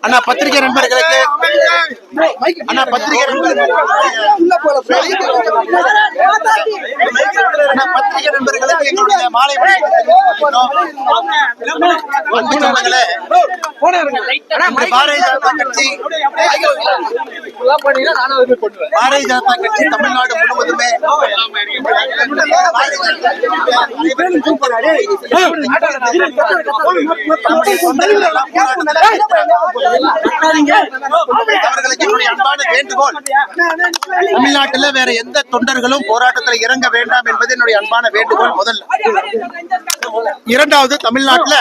அண்ணா பத்திரிகை நண்பர்களுக்கு. அண்ணா பத்திரிகை நண்பர்களுக்கு. அண்ணா பத்திரிகை நண்பர்களுக்கு. மாலை ஜனதா கட்சி. பாரதிய ஜனதா கட்சி தமிழ்நாடு முழுவதுமே. அவர்களுக்கு என்னுடைய அன்பான வேண்டுகோள். தமிழ்நாட்டுல வேற எந்த தொண்டர்களும் போராட்டத்தில் இறங்க வேண்டாம் என்பது என்னுடைய அன்பான வேண்டுகோள் முதல்ல இரண்டாவது தமிழ்நாட்டுல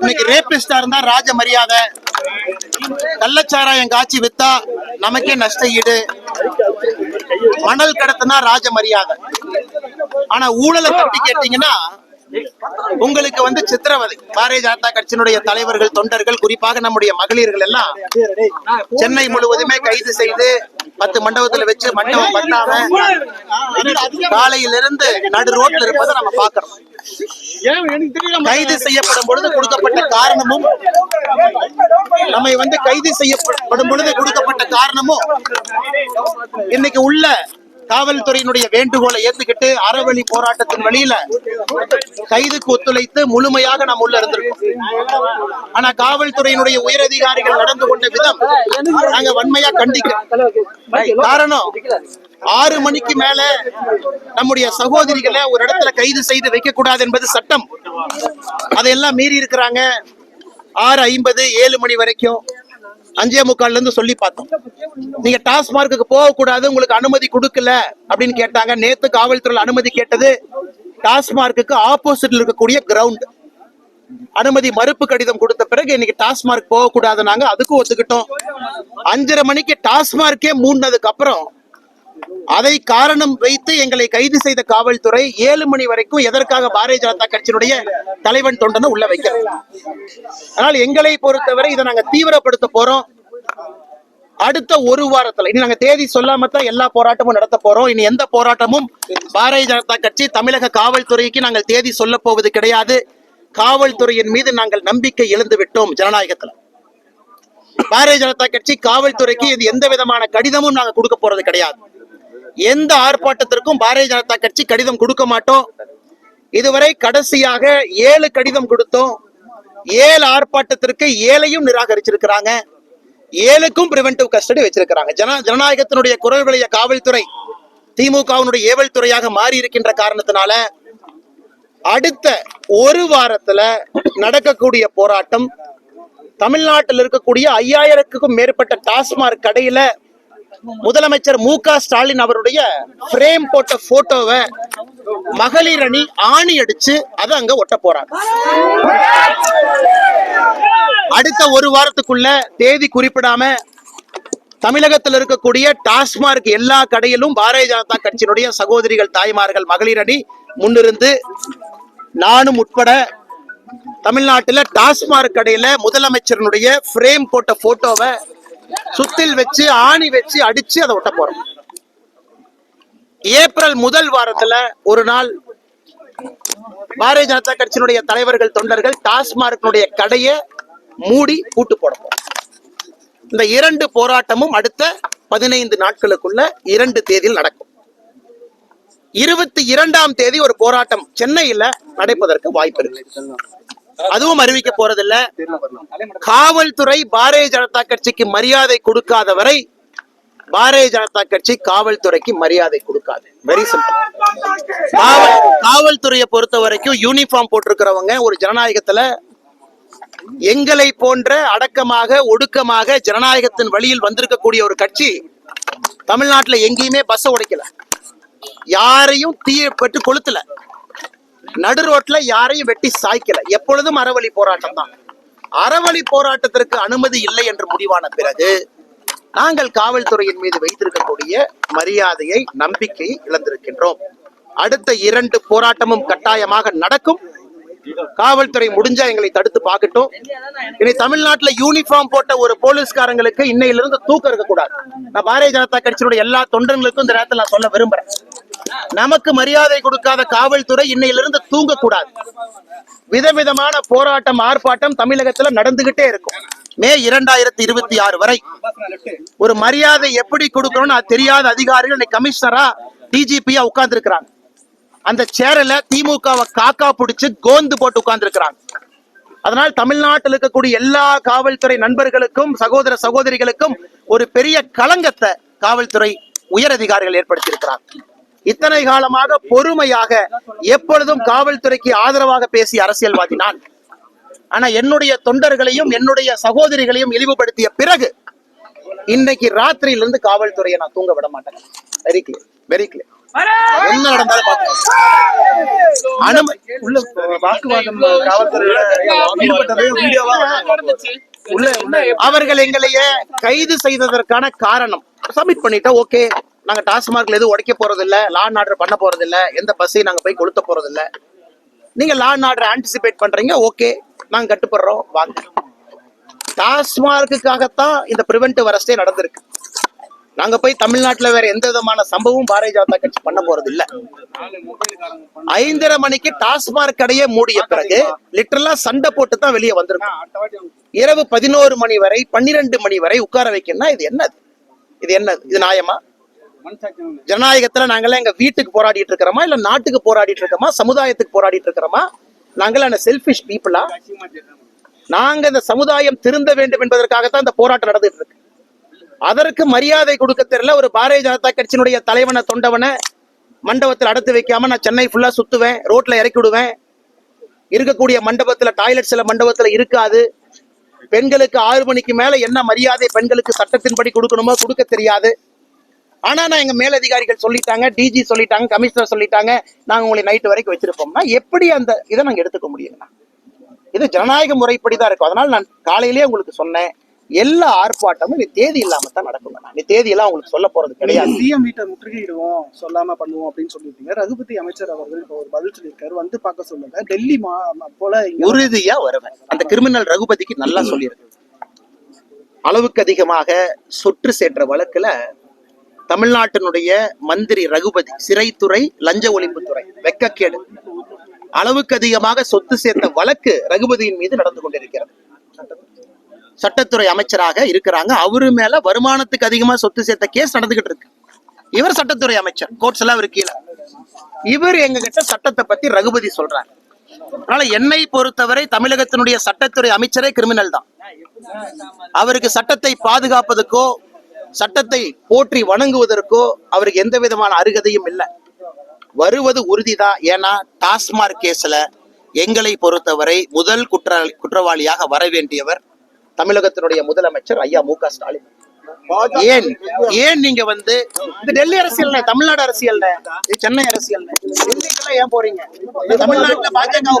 இன்னைக்கு ரேபிஸ்டா இருந்தா ராஜ மரியாதை. கள்ளச்சாராயம் காட்சி வித்தா நமக்கே நஷ்ட ஈடு மணல் கடத்துனா ராஜ மரியாதை. ஆனா ஊழலை தட்டி கேட்டீங்கன்னா உங்களுக்கு வந்து சித்திரவதை. பாரதிய ஜனதா கட்சியினுடைய தலைவர்கள் தொண்டர்கள் குறிப்பாக நம்முடைய மகளிர்கள் எல்லாம் சென்னை முழுவதுமே கைது செய்து பத்து மண்டபத்துல வச்சு மண்டபம் பண்ணாம காலையிலிருந்து நடு ரோட்ல இருப்பதை நம்ம பாக்குறோம் கைது செய்யப்படும் பொழுது கொடுக்கப்பட்ட காரணமும் நம்மை வந்து கைது செய்யப்படும் பொழுது கொடுக்கப்பட்ட காரணமும் இன்னைக்கு உள்ள காவல்துறையினுடைய வேண்டுகோளை ஏத்துக்கிட்டு அறவழி போராட்டத்தின் வழியில கைதுக்கு ஒத்துழைத்து முழுமையாக நாம் உள்ள இருந்திருக்கோம். ஆனா காவல்துறையினுடைய உயரதிகாரிகள் நடந்து கொண்ட விதம் நாங்க வன்மையா கண்டிக்கிறோம். காரணம் ஆறு மணிக்கு மேல நம்முடைய சகோதரிகளை ஒரு இடத்துல கைது செய்து வைக்க கூடாது என்பது சட்டம். அதையெல்லாம் மீறி இருக்கிறாங்க. ஆறு ஐம்பது ஏழு மணி வரைக்கும் அஞ்சே முக்கால்ல இருந்து சொல்லி பார்த்தோம். நீங்க டாஸ்மார்க்கு போகக்கூடாது உங்களுக்கு அனுமதி கொடுக்கல அப்படின்னு கேட்டாங்க. நேத்து காவல்துறையில் அனுமதி கேட்டது டாஸ்மார்க்கு ஆப்போசிட்ல இருக்கக்கூடிய கிரவுண்ட் அனுமதி மறுப்பு கடிதம் கொடுத்த பிறகு இன்னைக்கு டாஸ்மார்க் போகக்கூடாது நாங்க அதுக்கும் ஒத்துக்கிட்டோம். அஞ்சரை மணிக்கு டாஸ்மார்க்கே மூடினதுக்கு அப்புறம் அதை காரணம் வைத்து எங்களை கைது செய்த காவல்துறை ஏழு மணி வரைக்கும் எதற்காக பாரதிய ஜனதா கட்சியினுடைய தலைவன் தொண்டனை உள்ள வைக்கிறது. ஆனால் எங்களை பொறுத்தவரை இதை நாங்க தீவிரப்படுத்த போறோம். அடுத்த ஒரு வாரத்துல இனி நாங்க தேதி சொல்லாம தான் எல்லா போராட்டமும் நடத்த போறோம். இனி எந்த போராட்டமும் பாரதிய ஜனதா கட்சி தமிழக காவல்துறைக்கு நாங்கள் தேதி சொல்ல போவது கிடையாது. காவல்துறையின் மீது நாங்கள் நம்பிக்கை இழந்து விட்டோம் ஜனநாயகத்துல. பாரதிய ஜனதா கட்சி காவல்துறைக்கு இது எந்த விதமான கடிதமும் நாங்க கொடுக்க போறது கிடையாது. எந்த ஆர்ப்பாட்டத்திற்கும் பாரதிய ஜனதா கட்சி கடிதம் கொடுக்க மாட்டோம். இதுவரை கடைசியாக ஏழு கடிதம் கொடுத்தோம். ஏழு ஆர்ப்பாட்டத்திற்கு ஏழையும் நிராகரிச்சிருக்கிறாங்க. ஏழுக்கும் பிரிவென்டிவ் கஸ்டடி வச்சிருக்கிறாங்க. ஜன ஜனநாயகத்தினுடைய குரல் விளைய காவல்துறை திமுகவினுடைய ஏவல் துறையாக மாறி இருக்கின்ற காரணத்தினால அடுத்த ஒரு வாரத்துல நடக்கக்கூடிய போராட்டம் தமிழ்நாட்டில் இருக்கக்கூடிய ஐயாயிரத்துக்கும் மேற்பட்ட டாஸ்மாக் கடையில முதலமைச்சர் மு க ஸ்டாலின் அவருடைய பிரேம் போட்ட போட்டோவை மகளிர் அணி ஆணி அடிச்சு அதை அங்க ஒட்ட போறாங்க. அடுத்த ஒரு வாரத்துக்குள்ள தேதி குறிப்பிடாம தமிழகத்தில் இருக்கக்கூடிய டாஸ்மார்க் எல்லா கடையிலும் பாரதிய ஜனதா கட்சியினுடைய சகோதரிகள் தாய்மார்கள் மகளிர் அணி முன்னிருந்து நானும் உட்பட தமிழ்நாட்டுல டாஸ்மார்க் கடையில முதலமைச்சரனுடைய பிரேம் போட்ட போட்டோவை சுத்தில் வச்சு ஆணி வச்சு அடிச்சு அதை ஒட்ட போறோம். ஏப்ரல் முதல் வாரத்துல ஒரு நாள் பாரதிய ஜனதா கட்சியினுடைய தலைவர்கள் தொண்டர்கள் டாஸ்மார்க்கினுடைய கடையை மூடி பூட்டு போட போறோம். இந்த இரண்டு போராட்டமும் அடுத்த பதினைந்து நாட்களுக்குள்ள இரண்டு தேதியில் நடக்கும். இருபத்தி இரண்டாம் தேதி ஒரு போராட்டம் சென்னையில நடைபெறதற்கு வாய்ப்பு இருக்கு. அதுவும் அறிவிக்க போறதில்ல. காவல்துறை பாரதிய ஜனதா கட்சிக்கு மரியாதை கொடுக்காத வரை பாரதிய ஜனதா கட்சி காவல்துறைக்கு மரியாதை கொடுக்காது. வெரி சிம்பிள் காவல் காவல்துறையை பொறுத்த வரைக்கும் யூனிஃபார்ம் போட்டிருக்கிறவங்க ஒரு ஜனநாயகத்துல எங்களை போன்ற அடக்கமாக ஒடுக்கமாக ஜனநாயகத்தின் வழியில் வந்திருக்கக்கூடிய ஒரு கட்சி தமிழ்நாட்டுல எங்கேயுமே பஸ் உடைக்கல. யாரையும் தீயை பட்டு கொளுத்தல. நடு ரோட்ல யாரையும் வெட்டி சாய்க்கல. எப்பொழுதும் அறவழி போராட்டம் தான். அறவழி போராட்டத்திற்கு அனுமதி இல்லை என்று முடிவான பிறகு நாங்கள் காவல்துறையின் மீது வைத்திருக்கக்கூடிய மரியாதையை நம்பிக்கையை இழந்திருக்கின்றோம். அடுத்த இரண்டு போராட்டமும் கட்டாயமாக நடக்கும். காவல்துறை முடிஞ்சா எங்களை தடுத்து பார்க்கட்டும். இனி தமிழ்நாட்டுல யூனிஃபார்ம் போட்ட ஒரு போலீஸ்காரங்களுக்கு இன்னையிலிருந்து தூக்கம் இருக்கக்கூடாது. நான் பாரதிய ஜனதா கட்சியினுடைய எல்லா தொண்டர்களுக்கும் இந்த நேரத்தில் நான் சொல்ல விரும்புறேன். நமக்கு மரியாதை கொடுக்காத காவல்துறை இன்னையிலிருந்து தூங்கக்கூடாது. விதவிதமான போராட்டம் ஆர்ப்பாட்டம் தமிழகத்துல நடந்துகிட்டே இருக்கும். மே இரண்டாயிரத்தி இருபத்தி ஆறு வரை. ஒரு மரியாதை எப்படி கொடுக்கணும்னு அது தெரியாத அதிகாரிகள் இன்னைக்கு கமிஷனரா டிஜிபியா உட்கார்ந்து இருக்கிறாங்க அந்த சேரல திமுகவை காக்கா பிடிச்சு கோந்து போட்டு உட்கார்ந்து இருக்கிறாங்க அதனால் தமிழ்நாட்டில் இருக்கக்கூடிய எல்லா காவல்துறை நண்பர்களுக்கும் சகோதர சகோதரிகளுக்கும் ஒரு பெரிய களங்கத்தை காவல்துறை உயர் அதிகாரிகள் ஏற்படுத்தி இத்தனை காலமாக பொறுமையாக எப்பொழுதும் காவல்துறைக்கு ஆதரவாக பேசிய அரசியல்வாதி நான். ஆனா என்னுடைய தொண்டர்களையும் என்னுடைய சகோதரிகளையும் இழிவுபடுத்திய பிறகு இன்னைக்கு ராத்திரியிலிருந்து காவல்துறையை நான் தூங்க விட மாட்டேன். வெரி கிளியர் வெரி கிளியர் என்ன நடந்தாலும் அனுமதி உள்ள வாக்குவாதம் காவல்துறையில வீடியோவா உள்ள அவர்கள் எங்களையே கைது செய்ததற்கான காரணம். சப்மிட் பண்ணிட்டா ஓகே நாங்க டாஸ்மார்க்ல எதுவும் உடைக்க போறது இல்ல லா அண்ட் ஆர்டர் பண்ண போறது இல்ல எந்த பஸ்ஸையும் நாங்க போய் கொளுத்த போறது இல்ல நீங்க லா அண்ட் ஆர்டர் ஆன்டிசிபேட் பண்றீங்க ஓகே நாங்க கட்டுப்படுறோம் வாங்க. டாஸ்மார்க்குக்காகத்தான் இந்த பிரிவென்டிவ் அரஸ்டே நடந்திருக்கு. நாங்க போய் தமிழ்நாட்டுல வேற எந்த விதமான சம்பவம் பாரதிய ஜனதா கட்சி பண்ண போறது இல்ல ஐந்தரை மணிக்கு டாஸ்மார்க் கடையே மூடிய பிறகு லிட்டரலா சண்டை போட்டு தான் வெளியே வந்திருக்கோம். இரவு பதினோரு மணி வரை பன்னிரெண்டு மணி வரை உட்கார வைக்கணும்னா இது என்னது? இது என்னது இது நியாயமா? ஜனநாயகத்துல நாங்கெல்லாம் எங்க வீட்டுக்கு போராடிட்டு இருக்கிறோமா இல்ல நாட்டுக்கு போராடிட்டு இருக்கோமா சமுதாயத்துக்கு போராடிட்டு இருக்கிறோமா? நாங்களாம் செல்ஃபிஷ் பீப்புளா நாங்க இந்த சமுதாயம் திருந்த வேண்டும் என்பதற்காகத்தான் இந்த போராட்டம் நடந்துட்டு இருக்கு. அதற்கு மரியாதை கொடுக்க தெரியல ஒரு பாரதிய ஜனதா கட்சியினுடைய தலைவனை தொண்டவனை மண்டபத்தில் அடைத்து வைக்காம நான் சென்னை ஃபுல்லா சுத்துவேன் ரோட்ல இறக்கி விடுவேன். இருக்கக்கூடிய மண்டபத்துல டாய்லெட் சில மண்டபத்துல இருக்காது. பெண்களுக்கு ஆறு மணிக்கு மேல என்ன மரியாதை பெண்களுக்கு சட்டத்தின்படி கொடுக்கணுமோ கொடுக்க தெரியாது. ஆனா நான் எங்க மேலதிகாரிகள் சொல்லிட்டாங்க டிஜி சொல்லிட்டாங்க கமிஷனர் சொல்லிட்டாங்க நாங்க உங்களை நைட்டு வரைக்கும் வச்சிருப்போம்னா எப்படி அந்த இதை நாங்க எடுத்துக்க முடியுங்கண்ணா இது ஜனநாயக முறைப்படி தான் இருக்கும். அதனால நான் காலையிலேயே உங்களுக்கு சொன்னேன் எல்லா ஆர்ப்பாட்டமும் நீ தேதி இல்லாம தான் நடக்குங்கண்ணா நீ தேதியெல்லாம் உங்களுக்கு சொல்ல போறது கிடையாது. சிஎம் வீட்டை முற்றுகையிடுவோம் சொல்லாம பண்ணுவோம் அப்படின்னு சொல்லியிருக்கீங்க ரகுபதி அமைச்சர் அவர்கள் இப்போ ஒரு பதில் சொல்லியிருக்காரு வந்து பார்க்க சொல்லுங்க. டெல்லி மா போல உறுதியா வருவேன். அந்த கிரிமினல் ரகுபதிக்கு நல்லா சொல்லியிருக்கு. அளவுக்கு அதிகமாக சொற்று சேற்ற வழக்குல தமிழ்நாட்டினுடைய மந்திரி ரகுபதி சிறைத்துறை லஞ்ச ஒழிப்புத்துறை வெக்கக்கேடு. அளவுக்கு அதிகமாக சொத்து சேர்த்த வழக்கு ரகுபதியின் மீது நடந்து கொண்டிருக்கிறது. சட்டத்துறை அமைச்சராக இருக்கிறாங்க. அவரு மேல வருமானத்துக்கு அதிகமா சொத்து சேர்த்த கேஸ் நடந்துகிட்டு இருக்கு. இவர் சட்டத்துறை அமைச்சர். கோர்ட்ஸ் எல்லாம் இவர் கீழே. இவர் எங்க கிட்ட சட்டத்தை பத்தி ரகுபதி சொல்றாரு. அதனால என்னை பொறுத்தவரை தமிழகத்தினுடைய சட்டத்துறை அமைச்சரே கிரிமினல் தான். அவருக்கு சட்டத்தை பாதுகாப்பதற்கோ சட்டத்தை போற்றி வணங்குவதற்கோ அவருக்கு எந்த விதமான அருகதையும் இல்லை. வருவது உறுதிதான் ஏன்னா டாஸ்மார்க் கேஸ்ல எங்களை பொறுத்தவரை முதல் குற்றவாளி குற்றவாளியாக வர வேண்டியவர் தமிழகத்தினுடைய முதலமைச்சர் ஐயா மு க ஸ்டாலின். ஏன்? ஏன் நீங்க வந்து இது டெல்லி அரசியல் தமிழ்நாடு அரசியல் சென்னை அரசியல் டெல்லிக்கெல்லாம் ஏன் போறீங்க? தமிழ்நாட்டுல பாஜக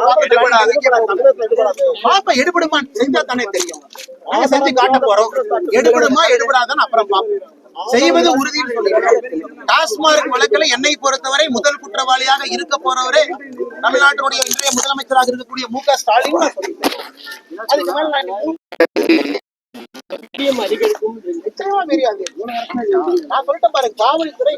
பாப்பா எடுபடுமா? செஞ்சா தானே தெரியும். நாங்க செஞ்சு காட்ட போறோம். எடுபடுமா எடுபடாதான்னு அப்புறம் பார்ப்போம் செய்வது உறுதின்னு சொல்லிக்கிறேன் டாஸ்மார்க் வழக்கில் என்னை பொறுத்தவரை முதல் குற்றவாளியாக இருக்க போறவரே தமிழ்நாட்டினுடைய இன்றைய முதலமைச்சராக இருக்கக்கூடிய மு க ஸ்டாலின் மேல நான் சொல்லிட்டேன் பாருங்க காவல்துறை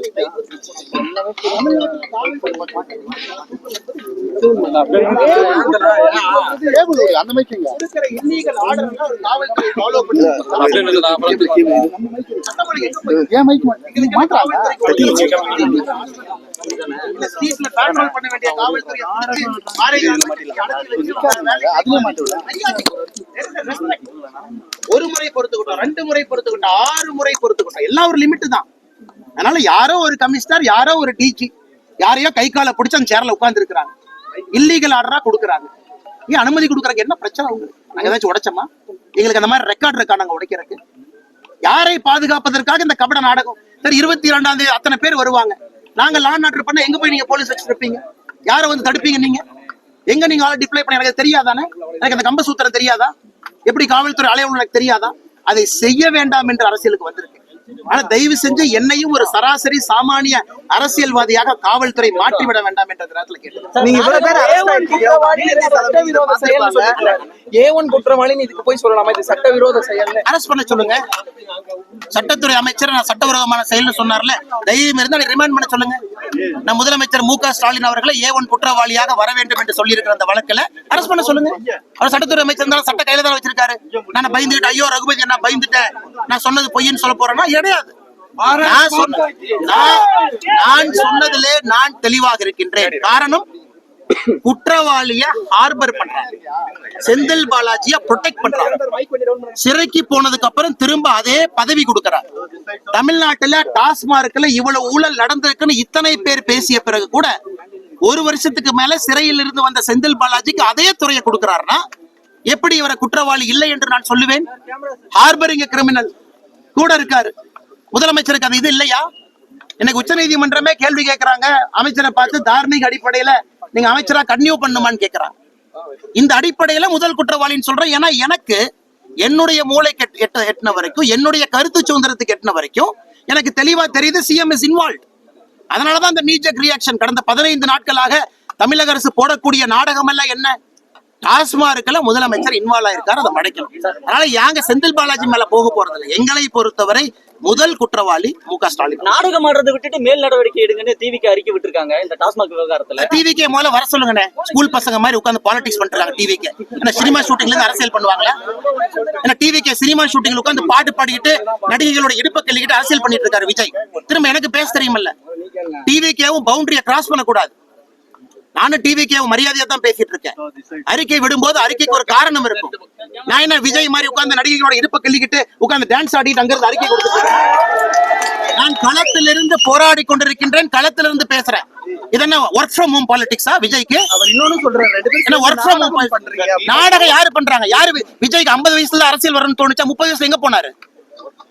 அந்த மாதிரி இருக்கிற illegal order எல்லாம் ஒரு காவல்துறை follow பண்ணி சட்டப்படி எங்க போய் ஏன் மைக் இதுக்கு காவல்துறைக்கு இந்த ஒரு முறை பொறுத்துக்கிட்டோம் ரெண்டு முறை பொறுத்துக்கிட்டோம் ஆறு முறை பொறுத்துக்கிட்டோம். எல்லாம் ஒரு லிமிட் தான். அதனால யாரோ ஒரு கமிஷனர் யாரோ ஒரு டிஜி யாரையோ கை காலை பிடிச்சு அந்த சேர்ல உட்கார்ந்து இருக்கிறாங்க. இல்லீகல் ஆர்டரா கொடுக்குறாங்க. ஏன் அனுமதி கொடுக்குறாங்க என்ன பிரச்சனை உங்களுக்கு நாங்க ஏதாச்சும் உடைச்சோமா? எங்களுக்கு அந்த மாதிரி ரெக்கார்ட் இருக்கா நாங்க உடைக்கிறதுக்கு? யாரை பாதுகாப்பதற்காக இந்த கபட நாடகம்? சரி இருபத்தி இரண்டாம் தேதி அத்தனை பேர் வருவாங்க. நாங்க லான் நாட்டு பண்ண எங்க போய் நீங்க போலீஸ் வச்சிருப்பீங்க? யாரை வந்து தடுப்பீங்க நீங்க? எங்க நீங்க ஆளை டிப்ளை பண்ண எனக்கு தெரியாதானே? எனக்கு அந்த கம்ப சூத்திரம் தெரியாதா? எப்படி காவல்துறை அலைவலம் எனக்கு தெரியாதா? அதை செய்ய வேண்டாம் என்று அரசியலுக்கு வந்திருக்கு. ஆனா தயவு செஞ்சு என்னையும் ஒரு சராசரி சாமானிய அரசியல்வாதியாக காவல்துறை மாற்றிவிட வேண்டாம் என்ற நேரத்துல கேட்டேன். ஏ ஒன் குற்றவாளின்னு இதுக்கு போய் சொல்லலாமா? இது சட்டவிரோத செயல் அரெஸ்ட் பண்ண சொல்லுங்க. சட்டத்துறை அமைச்சர் நான் சட்டவிரோதமான செயல்னு சொன்னார்ல. தைரியம் இருந்தா ரிமாண்ட் பண்ண சொல்லுங்க. நம் முதலமைச்சர் மு க ஸ்டாலின் அவர்களை ஏ ஒன் குற்றவாளியாக வர வேண்டும் என்று சொல்லியிருக்கிற அந்த வழக்குல அரசு பண்ண சொல்லுங்க. அவர் சட்டத்துறை அமைச்சர் இருந்தாலும் சட்ட கையில தான் வச்சிருக்காரு. நான் பயந்துட்டு ஐயோ ரகுபதி நான் பயந்துட்டேன். நான் சொன்னது பொய்ன்னு சொல்ல போறேன்னா கிடையாது நான் சொன்னதிலே நான் தெளிவாக இருக்கின்றேன். காரணம் குற்றவாளிய ஹார்பர் பண்றாங்க. செந்தில் பாலாஜிய ப்ரொடெக்ட் பண்றாங்க. சிறைக்கு போனதுக்கு அப்புறம் திரும்ப அதே பதவி கொடுக்கறாங்க தமிழ்நாட்டுல டாஸ்மார்க்ல இவ்வளவு ஊழல் நடந்திருக்குன்னு இத்தனை பேர் பேசிய பிறகு கூட ஒரு வருஷத்துக்கு மேல சிறையில் இருந்து வந்த செந்தில் பாலாஜிக்கு அதே துறையை கொடுக்கிறாருன்னா எப்படி இவரை குற்றவாளி இல்லை என்று நான் சொல்லுவேன்? ஹார்பரிங் கிரிமினல் கூட இருக்காரு. முதலமைச்சருக்கு அது இது இல்லையா? எனக்கு உச்சநீதிமன்றமே கேள்வி கேட்கறாங்க அமைச்சரை பார்த்து தார்மீக அடிப்படையில நீங்க அமைச்சரா கன்னியூ பண்ணுமான்னு கேட்கறாங்க இந்த அடிப்படையில முதல் குற்றவாளின்னு சொல்றேன். ஏன்னா எனக்கு என்னுடைய மூளை கெட்- எட்ட எட்டின வரைக்கும் என்னுடைய கருத்து சுதந்திரத்துக்கு எட்டின வரைக்கும் எனக்கு தெளிவா தெரியுது சிஎம் இஸ் இன்வால்வ் அதனாலதான் இந்த நீஜக் ரியாக்ஷன் கடந்த பதினைந்து நாட்களாக தமிழக அரசு போடக்கூடிய நாடகம் எல்லாம் என்ன? டாஸ்மார்க்ல முதலமைச்சர் இன்வால்வ் ஆயிருக்காரு அதை மடைக்கணும். அதனால யாங்க செந்தில் பாலாஜி மேல போக போறது இல்லை எங்களை பொறுத்தவரை முதல் குற்றவாளி மு க ஸ்டாலின். நாடகம் ஆடுறதை விட்டுட்டு மேல் நடவடிக்கை எடுங்கன்னு டிவிக்கு அறிக்கை விட்டுருக்காங்க இந்த டாஸ்மாக் விவகாரத்துல. டிவிக்கே முதல்ல வர சொல்லுங்கண்ணே. ஸ்கூல் பசங்க மாதிரி உட்காந்து பாலிடிக்ஸ் பண்றாங்க டிவிக்கு என்ன சினிமா ஷூட்டிங்ல இருந்து அரசியல் பண்ணுவாங்களா? என்ன டிவிக்கு சினிமா ஷூட்டிங்ல உட்காந்து பாட்டு பாடிக்கிட்டு நடிகைகளோட இடுப்பை கிள்ளிக்கிட்டு அரசியல் பண்ணிட்டு இருக்காரு விஜய். திரும்ப எனக்கு பேச தெரியுமல்ல. டிவிக்கேவும் பவுண்டரியை கிராஸ் பண்ணக்கூடாது. நானும் டிவிக்கேவும் மரியாதையா தான் பேசிட்டு இருக்கேன். அறிக்கை விடும்போது அறிக்கைக்கு ஒரு காரணம் இருக்கும். நான் என்ன விஜய் மாதிரி உட்கார்ந்து நடிகைகளோட இடுப்பை கிள்ளிக்கிட்டு உட்கார்ந்து டான்ஸ் ஆடிட்டு அங்கிருந்து அறிக்கை கொடுத்துட்டு நான் களத்திலிருந்து போராடி கொண்டிருக்கின்றேன் களத்திலிருந்து பேசுறேன். இதென்ன ஒர்க் ஃப்ரம் ஹோம் பாலிடிக்ஸா விஜய்க்கு? அவர் இன்னொன்னு சொல்றாரு ஒர்க் ஃப்ரம் ஹோம் நாடகம் யாரு பண்றாங்க? யாரு விஜய்க்கு 50 வயசுல அரசியல் வரணும்னு தோணுச்சா? முப்பது வயசுல எங்க போனாரு?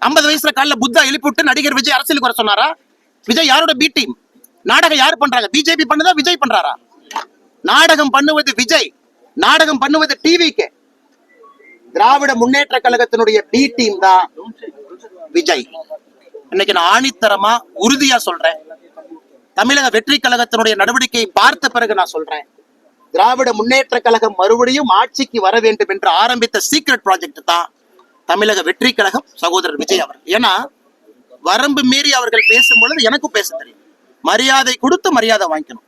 50 வயசுல காலைல புத்தா எழுப்பி விட்டு நடிகர் விஜய் அரசியலுக்கு வர சொன்னாரா? விஜய் யாரோட பி டீம் நாடகம் யாரு பண்றாங்க? பிஜேபி பண்ணுதா விஜய் பண்றாரா? நாடகம் பண்ணுவது விஜய் நாடகம் பண்ணுவது டிவிக்கு திராவிட முன்னேற்ற கழகத்தினுடைய பி டீம் தான் விஜய். இன்னைக்கு நான் ஆணித்தரமா உறுதியா சொல்றேன். தமிழக வெற்றி கழகத்தினுடைய நடவடிக்கையை பார்த்த பிறகு நான் சொல்றேன். திராவிட முன்னேற்ற கழகம் மறுபடியும் ஆட்சிக்கு வர வேண்டும் என்று ஆரம்பித்த சீக்ரெட் ப்ராஜெக்ட் தான் தமிழக வெற்றி கழகம் சகோதரர் விஜய் அவர் ஏன்னா வரம்பு மீறி அவர்கள் பேசும் பொழுது எனக்கும் பேச தெரியும். மரியாதை கொடுத்து மரியாதை வாங்கிக்கணும்.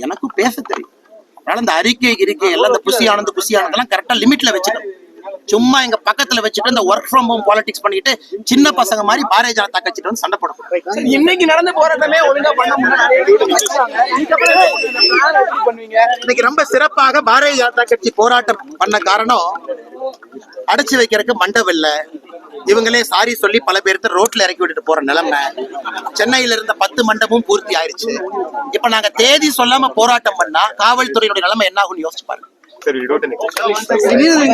எனக்கும் பேச தெரியும். அதனால இந்த அறிக்கை இருக்கை எல்லாம் இந்த புசி ஆனந்த் புசி ஆனந்தெல்லாம் கரெக்டா லிமிட்ல வச்சுக்கணும் சும்மா எங்க பக்கத்துல வச்சுட்டு இந்த ஒர்க் ஃப்ரம் ஹோம் பாலிடிக்ஸ் பண்ணிட்டு சின்ன பசங்க மாதிரி பாரதிய ஜனதா கட்சிட்டு வந்து சண்டை போடணும் இன்னைக்கு நடந்த போராட்டமே ஒழுங்கா பண்ண இன்னைக்கு ரொம்ப சிறப்பாக பாரதிய ஜனதா கட்சி போராட்டம் பண்ண காரணம் அடைச்சு வைக்கிறதுக்கு மண்டபம் இல்ல. இவங்களே சாரி சொல்லி பல பேர்த்த ரோட்ல இறக்கி விட்டுட்டு போற நிலைமை. சென்னையில இருந்த பத்து மண்டபமும் பூர்த்தி ஆயிருச்சு. இப்ப நாங்க தேதி சொல்லாம போராட்டம் பண்ணா காவல்துறையினுடைய நிலைமை என்ன ஆகும்னு யோசிச்சு பாருங்க. திடீர்னு